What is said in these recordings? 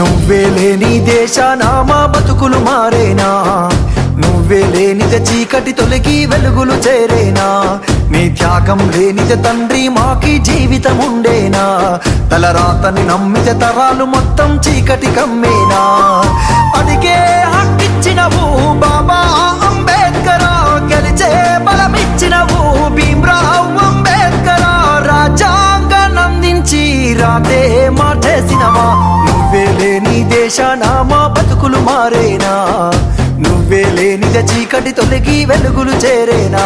నువ్వే లేని దేశాన? మా బతుకులు మారేనా? నువ్వే లేనిద చీకటి తొలగి వెలుగులు చేరేనా? నీ త్యాగం లేనిద తండ్రి మాకి జీవితం ఉండేనా తలరాతని నమ్మితే తరాలు మొత్తం చీకటి కమ్మేనా? అడిగే హక్కిచ్చినవు బాబా అంబేద్కర్ గెలిచే బలమిచ్చినవు భీమ్రావ్ అంబేద్కర్ రాజ్యాంగానందించి రాతే లేని మా బతుకులు మారేనా? నువ్వే లేనిద చీకటి తొలగి వెలుగులు చేరేనా?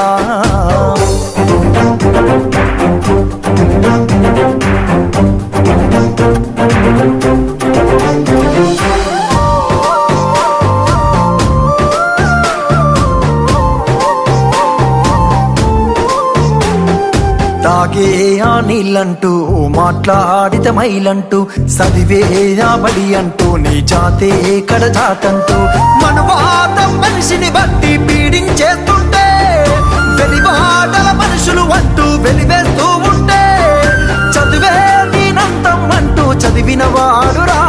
తాగే ఆ నీళ్ళంటూ మాట్లాడిత మైలంటూ చదివే ఆ బడి అంటూ నీ జాతే కడజాటంటూ మనవాదం మనిషిని బట్టి పీడించేస్తుంటే వెలివాడల మనుషులు అంటూ వెలివేస్తూ ఉంటే చదివే దీనంతం అంటూ చదివిన వాడురా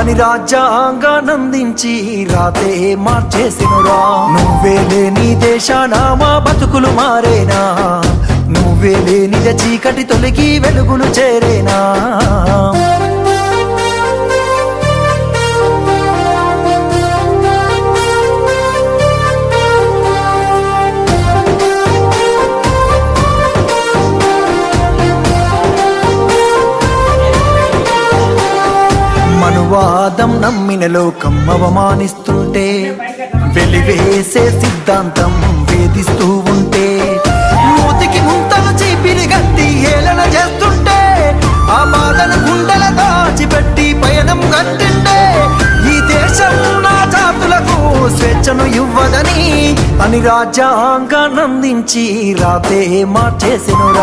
అని రాజ్యాంగానందించి రాతే మార్చేసినురా. నువ్వే లేని దేశానా మా బతుకులు మారేనా? చీకటి తొలగి వెలుగులు చేరేనా? వాదం నమ్మిన లోకం అవమానిస్తుంటే వెలివేసే సిద్ధాంతం వేధిస్తూ ఉంటే అని రాజ్యాంగానందించి రాతే మార్చేసినురా